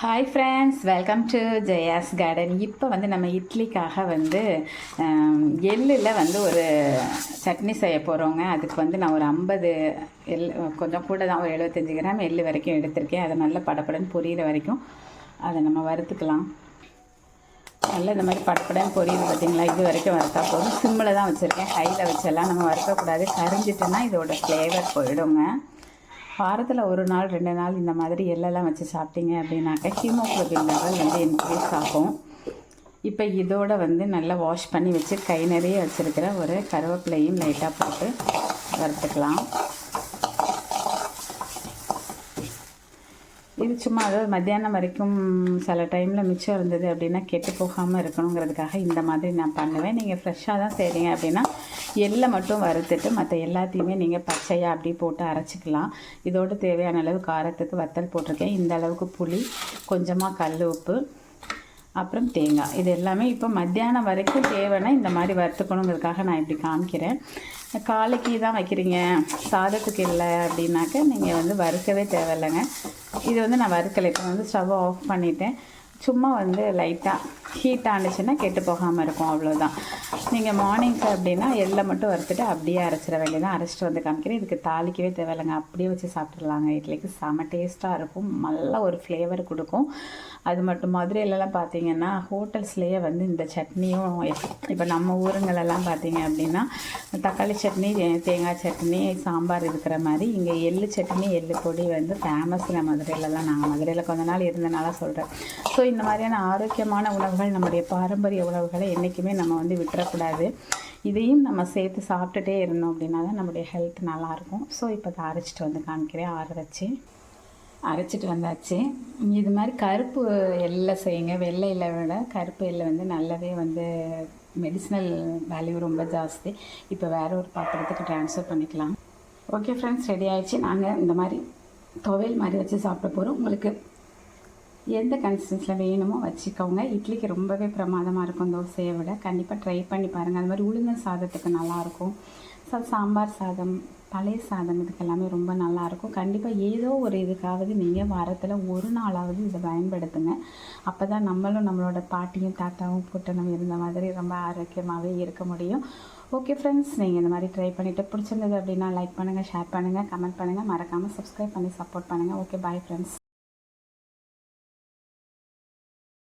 Hi friends welcome to Jaya's garden இப்போ வந்து நம்ம இட்லிக்காக வந்து எள்ளில் வந்து ஒரு சட்னி செய்ய போகிறோங்க அதுக்கு வந்து நான் ஒரு ஐம்பது எள் கொஞ்சம் கூட தான் ஒரு எழுபத்தஞ்சி கிராம் எள் வரைக்கும் எடுத்திருக்கேன். அதை நல்லா படப்படன்னு பொரியிற வரைக்கும் அதை நம்ம வறுத்துக்கலாம். நல்லா இந்த மாதிரி படப்படன்னு பொரியுது பார்த்தீங்களா? இது வரைக்கும் வறுத்தா போதும். சிம்மில் தான் வச்சுருக்கேன். ஹையில் வச்செல்லாம் நம்ம வறுக்கக்கூடாது. கரிஞ்சிட்டோன்னா இதோட ஃப்ளேவர் போயிடுங்க. வாரத்தில் ஒரு நாள் ரெண்டு நாள் இந்த மாதிரி எல்லாம் வச்சு சாப்பிட்டீங்க அப்படின்னாக்கா ஹீமோக்ளோபின் லெவல் வந்து இன்க்ரீஸ் ஆகும். இப்போ இதோட வந்து நல்லா வாஷ் பண்ணி வச்சு கை நிறைய வச்சுருக்கிற ஒரு கருவேப்பிலையும் லைட்டாக போட்டு வறுத்துக்கலாம். இது சும்மா அதாவது மத்தியானம் வரைக்கும் சில டைமில் மிச்சம் இருந்தது அப்படின்னா கெட்டு போகாமல் இருக்கணுங்கிறதுக்காக இந்த மாதிரி நான் பண்ணுவேன். நீங்கள் ஃப்ரெஷ்ஷாக தான் செய்கிறீங்க அப்படின்னா எள்ளை மட்டும் வறுத்துட்டு மற்ற எல்லாத்தையுமே நீங்கள் பச்சையாக அப்படி போட்டு அரைச்சிக்கலாம். இதோடு தேவையான அளவு காரத்துக்கு வத்தல் போட்டிருக்கேன். இந்த அளவுக்கு புளி கொஞ்சமாக கல் உப்பு அப்புறம் தேங்காய். இது எல்லாமே இப்போ மத்தியானம் வரைக்கும் தேவைன்னா இந்த மாதிரி வறுத்துக்கணுங்கிறதுக்காக நான் இப்படி காமிக்கிறேன். காலைக்கு தான் வைக்கிறீங்க? சாதத்துக்கு இல்லை அப்படின்னாக்க நீங்கள் வந்து வறுக்கவே தேவையில்லைங்க. இது வந்து நான் வறுக்கலை. இப்போ வந்து ஸ்டவ் ஆஃப் பண்ணிட்டேன். சும்மா வந்து லைட்டாக ஹீட் ஆனிச்சுன்னா கெட்டு போகாமல் இருக்கும் அவ்வளோதான் நீங்கள் மார்னிங்ஸ் அப்படின்னா எள்ளை மட்டும் வறுத்துட்டு அப்படியே அரைச்சிட வேண்டியதான் அரைச்சிட்டு வந்து காமிக்கிறேன். இதுக்கு தாளிக்கவே தேவையில்லைங்க. அப்படியே வச்சு சாப்பிட்றலாங்க இட்லிக்கு செம டேஸ்ட்டாக இருக்கும். நல்ல ஒரு ஃப்ளேவர் கொடுக்கும். அது மட்டும் மதுரையிலலாம் பார்த்தீங்கன்னா ஹோட்டல்ஸ்லேயே வந்து இந்த சட்னியும் இப்போ நம்ம ஊருங்களெல்லாம் பார்த்தீங்க அப்படின்னா தக்காளி சட்னி தேங்காய் சட்னி சாம்பார் இருக்கிற மாதிரி இங்கே எள்ளு சட்னி எள்ளு பொடி வந்து ஃபேமஸில் மதுரையிலலாம் நாங்கள் மதுரையில் கொஞ்ச நாள் இருந்தனால சொல்கிறேன் ஸோ இந்த மாதிரியான ஆரோக்கியமான உணவுகள் நம்முடைய பாரம்பரிய உணவுகளை என்றைக்குமே நம்ம வந்து விட்டுறக்கூடாது. இதையும் நம்ம சேர்த்து சாப்பிட்டுட்டே இருந்தோம் அப்படின்னா தான் நம்முடைய ஹெல்த் நல்லாயிருக்கும். ஸோ இப்போ அதை அரைச்சிட்டு வந்து காமிக்கிறேன். ஆற வச்சு. அரைச்சிட்டு வந்தாச்சு. இது மாதிரி கருப்பு எல்லை செய்யுங்க. வெள்ளை எள்ளை விட கருப்பு எள்ளை வந்து நல்லாவே வந்து மெடிசினல் வேல்யூ ரொம்ப ஜாஸ்தி. இப்போ வேற ஒரு பாத்திரத்துக்கு ட்ரான்ஸ்ஃபர் பண்ணிக்கலாம். ஓகே ஃப்ரெண்ட்ஸ் ரெடி ஆயிடுச்சு. நாங்கள் இந்த மாதிரி துவையல் மாதிரி வச்சு சாப்பிட போகிறோம் உங்களுக்கு எந்த கன்சிஸ்டன்ஸில் வேணுமோ வச்சுக்கோங்க. இட்லிக்கு ரொம்பவே பிரமாதமாக இருக்கும் தோசையை விட. கண்டிப்பாக ட்ரை பண்ணி பாருங்கள் அது மாதிரி உளுந்தன் சாதத்துக்கு நல்லாயிருக்கும். ஸோ சாம்பார் சாதம் பழைய சாதம் இதுக்கு எல்லாமே ரொம்ப நல்லாயிருக்கும். கண்டிப்பாக ஏதோ ஒரு இதுக்காவது நீங்கள் வாரத்தில் ஒரு நாளாவது இதை பயன்படுத்துங்க. அப்போ தான் நம்மளும் நம்மளோட பாட்டியும் தாத்தாவும் கூட்டணும் இருந்த மாதிரி ரொம்ப ஆரோக்கியமாகவே இருக்க முடியும். ஓகே ஃப்ரெண்ட்ஸ் நீங்கள் இந்த மாதிரி ட்ரை பண்ணிவிட்டு பிடிச்சிருந்தது அப்படின்னா லைக் பண்ணுங்கள் ஷேர் பண்ணுங்கள் கமெண்ட் பண்ணுங்கள் மறக்காமல் சப்ஸ்கிரைப் பண்ணி சப்போர்ட் பண்ணுங்கள் ஓகே பாய் ஃப்ரெண்ட்ஸ்